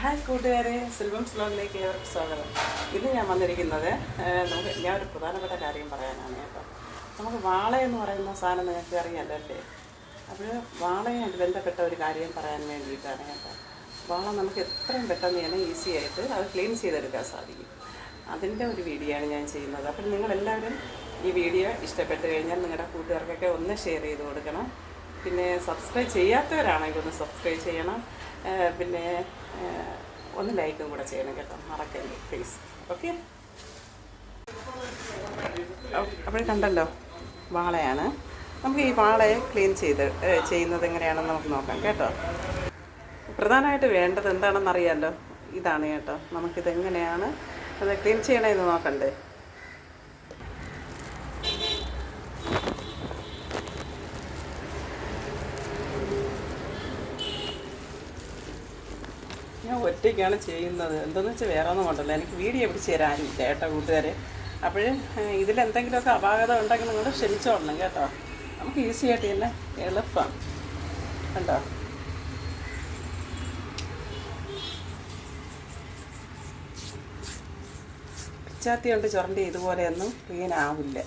Hi കൂട്ടുകാരെ സിൽവം സ്ലോഗിലേക്ക് ഏവർക്കും സ്വാഗതം. ഇന്ന് ഞാൻ വന്നിരിക്കുന്നത് നമുക്ക് ഞാൻ ഒരു പ്രധാനപ്പെട്ട കാര്യം പറയാനാണ് കേട്ടോ. നമുക്ക് വാള എന്ന് പറയുന്ന സാധനം നിങ്ങൾക്ക് അറിയാമല്ലോ അല്ലേ? അപ്പോൾ വാളയായിട്ട് ബന്ധപ്പെട്ട ഒരു കാര്യം പറയാൻ വേണ്ടിയിട്ടാണ് കേട്ടോ. വാള നമുക്ക് എത്രയും പെട്ടെന്ന് തന്നെ ഈസി ആയിട്ട് അത് ക്ലീൻ ചെയ്തെടുക്കാൻ സാധിക്കും. അതിന്റെ ഒരു വീഡിയോ ആണ് ഞാൻ ചെയ്യുന്നത്. അപ്പോൾ നിങ്ങളെല്ലാവരും ഈ വീഡിയോ ഇഷ്ടപ്പെട്ട് കഴിഞ്ഞാൽ നിങ്ങളുടെ കൂട്ടുകാർക്കൊക്കെ ഒന്ന് ഷെയർ ചെയ്ത് കൊടുക്കണം. പിന്നെ സബ്സ്ക്രൈബ് ചെയ്യാത്തവരാണെങ്കിൽ ഒന്ന് സബ്സ്ക്രൈബ് ചെയ്യണം. പിന്നെ ഒന്ന് ലൈക്കും കൂടെ ചെയ്യണം കേട്ടോ. മറക്കരുത് പ്ലീസ് ഓക്കെ അപ്പോൾ കണ്ടല്ലോ വാളയാണ്. നമുക്ക് ഈ വാളയെ ക്ലീൻ ചെയ്ത് ചെയ്യുന്നത് എങ്ങനെയാണെന്ന് നമുക്ക് നോക്കാം കേട്ടോ. പ്രധാനമായിട്ട് വേണ്ടത് എന്താണെന്ന് അറിയാമല്ലോ ഇതാണ് കേട്ടോ. നമുക്കിതെങ്ങനെയാണ് അത് ക്ലീൻ ചെയ്യണമെന്ന് നോക്കണ്ടേ? ഞാൻ ഒറ്റയ്ക്കാണ് ചെയ്യുന്നത്. എന്തെന്ന് വെച്ചാൽ വേറെ ഒന്നും കൊണ്ടല്ല. എനിക്ക് വീഡിയോ പിടിച്ച് തരാനില്ല കേട്ടോ കൂട്ടുകാരെ. അപ്പോഴും ഇതിലെന്തെങ്കിലുമൊക്കെ അപാകത ഉണ്ടെങ്കിൽ നിങ്ങൾ ക്ഷമിച്ചോളണം കേട്ടോ. നമുക്ക് ഈസി ആയിട്ട് തന്നെ എളുപ്പം. കണ്ടോ? പിച്ചാത്തി കൊണ്ട് ചുരണ്ടി ഇതുപോലെയൊന്നും ക്ലീൻ ആവില്ല.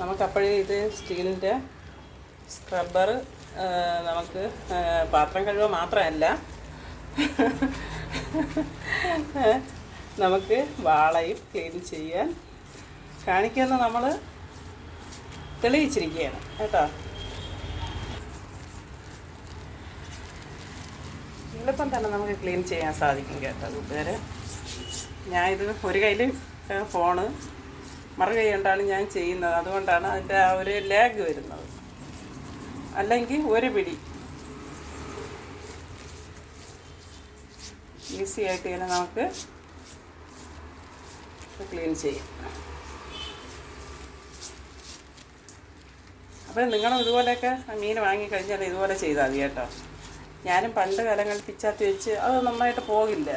നമുക്കപ്പോഴേ ഇത് സ്റ്റീലിന്റെ സ്ക്രബ്ബർ നമുക്ക് പാത്രം കഴുകുക മാത്രമല്ല നമുക്ക് വാളയും ക്ലീൻ ചെയ്യാൻ കാണിക്കുന്ന നമ്മൾ തെളിയിച്ചിരിക്കുകയാണ്. കേട്ടോ? എളുപ്പം തന്നെ നമുക്ക് ക്ലീൻ ചെയ്യാൻ സാധിക്കും കേട്ടോ കൂട്ടുകാർ ഞാനിത് ഒരു കയ്യിൽ ഫോണ് മറു കൈ കൊണ്ടാണ് ഞാൻ ചെയ്യുന്നത്. അതുകൊണ്ടാണ് അതിന്റെ ആ ഒരു ലാഗ് വരുന്നത്. അല്ലെങ്കിൽ ഒരു പിടി. ഈസി ആയിട്ട് ഇങ്ങനെ നമുക്ക് ക്ലീൻ ചെയ്യാം. അപ്പോൾ നിങ്ങളും ഇതുപോലെയൊക്കെ മീൻ വാങ്ങിക്കഴിഞ്ഞാൽ ഇതുപോലെ ചെയ്താൽ മതി കേട്ടോ. ഞാനും പണ്ട് കാലങ്ങളിൽ പിച്ചാത്തി വെച്ച് അത് നന്നായിട്ട് പോകില്ല.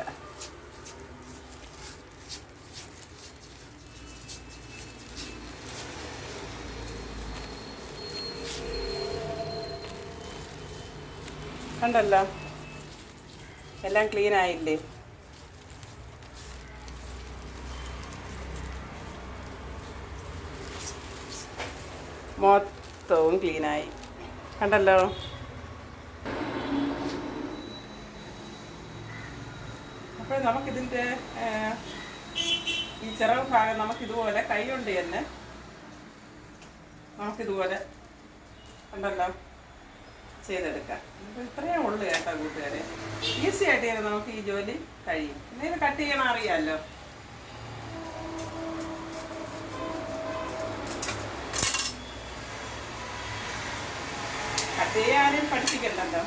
കണ്ടല്ലോ? എല്ലാം ക്ലീൻ ആയില്ലേ? മൊത്തവും ക്ലീനായി കണ്ടല്ലോ? അപ്പോൾ നമുക്കിതിന്റെ ഈ ചെറവ് ഭാഗം നമുക്കിതുപോലെ കൈ കൊണ്ട് തന്നെ നമുക്കിതുപോലെ കണ്ടല്ലോ? ചെയ്തെടുക്കാം. അപ്പോൾ ഇത്രയേ ഉള്ളൂ കേട്ടോ കൂട്ടുകാരെ. ഈസി ആയിട്ട് ചെയ്ത് നമുക്ക് ഈ ജോലി കഴിയും. പിന്നെ ഇത് കട്ട് ചെയ്യണം അറിയാമല്ലോ കട്ട് ചെയ്യാനും പഠിപ്പിക്കണ്ടല്ലോ.